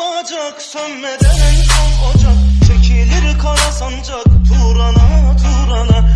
olacak Sönmeden en son ocak. Çekilir kara sancak. Turana turana.